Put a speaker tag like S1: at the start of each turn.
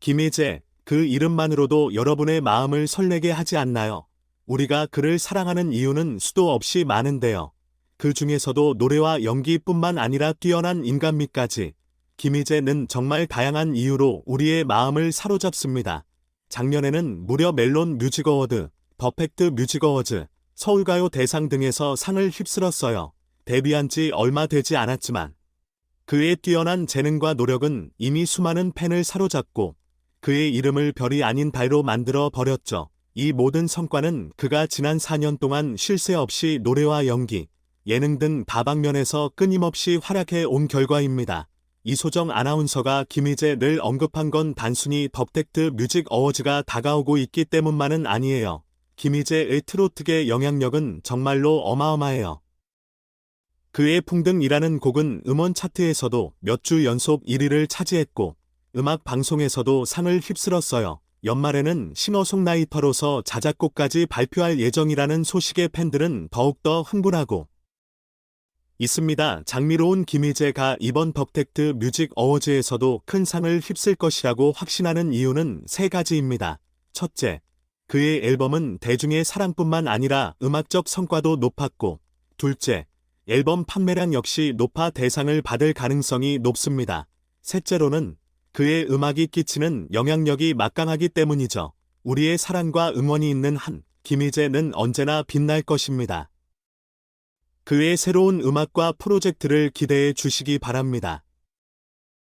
S1: 김희재, 그 이름만으로도 여러분의 마음을 설레게 하지 않나요? 우리가 그를 사랑하는 이유는 수도 없이 많은데요. 그 중에서도 노래와 연기뿐만 아니라 뛰어난 인간미까지 김희재는 정말 다양한 이유로 우리의 마음을 사로잡습니다. 작년에는 무려 멜론 뮤직 어워드, 퍼펙트 뮤직 어워즈, 서울가요 대상 등에서 상을 휩쓸었어요. 데뷔한 지 얼마 되지 않았지만 그의 뛰어난 재능과 노력은 이미 수많은 팬을 사로잡고 그의 이름을 별이 아닌 달로 만들어 버렸죠. 이 모든 성과는 그가 지난 4년 동안 쉴 새 없이 노래와 연기, 예능 등 다방면에서 끊임없이 활약해 온 결과입니다. 이소정 아나운서가 김희재를 언급한 건 단순히 덕택트 뮤직 어워즈가 다가오고 있기 때문만은 아니에요. 김희재의 트로트계 영향력은 정말로 어마어마해요. 그의 풍등이라는 곡은 음원 차트에서도 몇 주 연속 1위를 차지했고 음악 방송에서도 상을 휩쓸었어요. 연말에는 싱어송라이터로서 자작곡까지 발표할 예정이라는 소식에 팬들은 더욱더 흥분하고 있습니다. 장미로운 김희재가 이번 덕택트 뮤직 어워즈에서도 큰 상을 휩쓸 것이라고 확신하는 이유는 세 가지입니다. 첫째, 그의 앨범은 대중의 사랑뿐만 아니라 음악적 성과도 높았고, 둘째, 앨범 판매량 역시 높아 대상을 받을 가능성이 높습니다. 셋째로는 그의 음악이 끼치는 영향력이 막강하기 때문이죠. 우리의 사랑과 응원이 있는 한 김희재는 언제나 빛날 것입니다. 그의 새로운 음악과 프로젝트를 기대해 주시기 바랍니다.